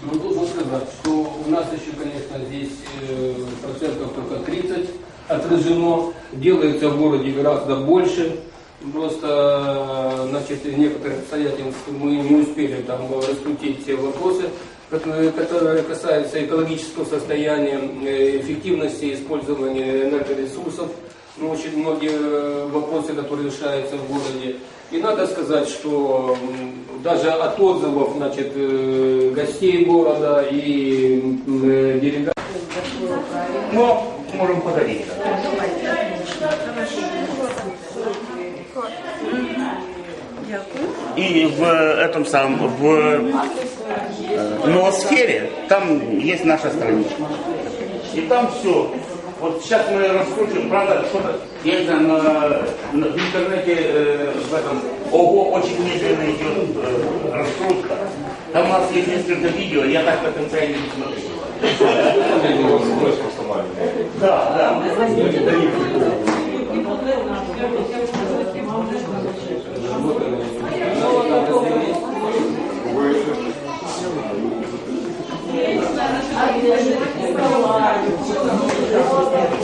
Ну, должен сказать, что у нас еще, конечно, здесь э, процентов только 30 отражено. Делается в городе гораздо больше. Просто, э, значит, из некоторых обстоятельств мы не успели там раскрутить все вопросы, которые, которые касаются экологического состояния, э, эффективности использования энергоресурсов. Ну, очень многие э, вопросы, которые решаются в городе. И надо сказать, что даже от отзывов значит, э, гостей города и э, делегатов Но можем подарить. И в этом самом, в ноосфере, там есть наша страничка. И там все. Вот сейчас мы раскручиваем, правда, что-то я есть на, э, на, в интернете э, в этом ОГО очень медленно идет э, раскрутка. Там у нас есть несколько видео, я так до конца и не смотрю. Да, да. Я не знаю, что я не Thank you.